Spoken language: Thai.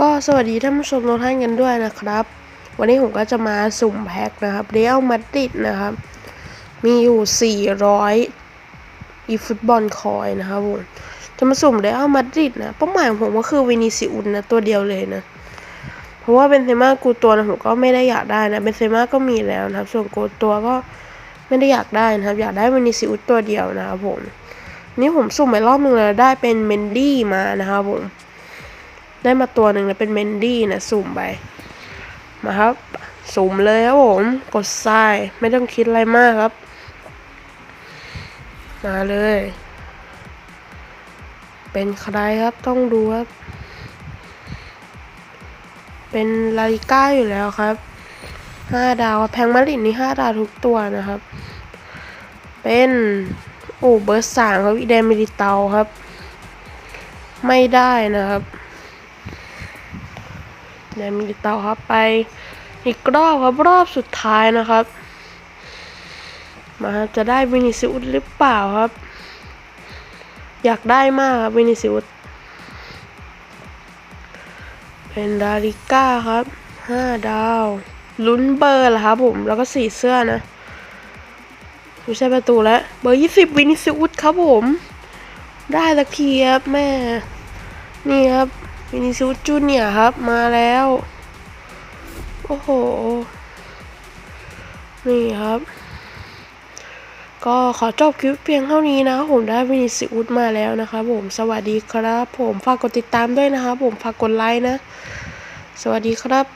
ก็สวัสดีท่านผู้ชมทุกท่านกันด้วยนะครับ วันนี้ผมก็จะมาสุ่มแพ็คนะครับเรอัลมาดริดนะครับ มีอยู่ 400 อีฟุตบอลคอยนะครับผม จะมาสุ่มเอัลมาดริดนะเป้าหมายของผมก็คือวินิซิอุนนะตัวเดียวเลยนะ เพราะว่าเบนเซม่ากูตัวนะผมก็ไม่ได้อยากได้นะเบนเซม่าก็มีแล้วนะครับส่วนกูตัวก็ไม่ได้อยากได้นะครับ อยากได้วินิซิอุนตัวเดียวนะครับผมนี่ผมสุ่มไปรอบนึงแล้วได้เป็นเมนดี้มานะครับผมได้มาตัวหนึ่งนะเป็นเมนดี้นะสุ่มไปมาครับ สุ่มเลยครับผมกดทรายไม่ต้องคิดอะไรมากครับ มาเลย เป็นใครครับต้องดูครับ เป็นลาลิก้าอยู่แล้วครับห้าดาวแพงมาริดนี่ห้าดาวทุกตัวนะครับ เป็นโอ้เบอร์สามครับอีเดนมิลิเตาครับ ไม่ได้นะครับเดมีติดต่อครับไปอีกรอบครับรอบสุดท้ายนะครับ มาจะได้วินิซิอุสหรือเปล่าครับ อยากได้มากครับวินิซิอุสเป็นดาริก้าครับห้าดาวลุ้นเบอร์เหรอครับผม แล้วก็สีเสื้อนะ ไม่ใช่ประตูแล้ว เบอร์ยี่สิบวินิซิอุสครับผม ได้สักทีครับแม่ นี่ครับวินิซิอุสจูเนียครับ มาแล้ว โอ้โห นี่ครับ ก็ขอจบคลิปเพียงเท่านี้นะผมได้วินิสิอุดมาแล้วนะครับผมสวัสดีครับ ผมฝากกดติดตามด้วยนะครับผมฝากกดไลค์นะ สวัสดีครับ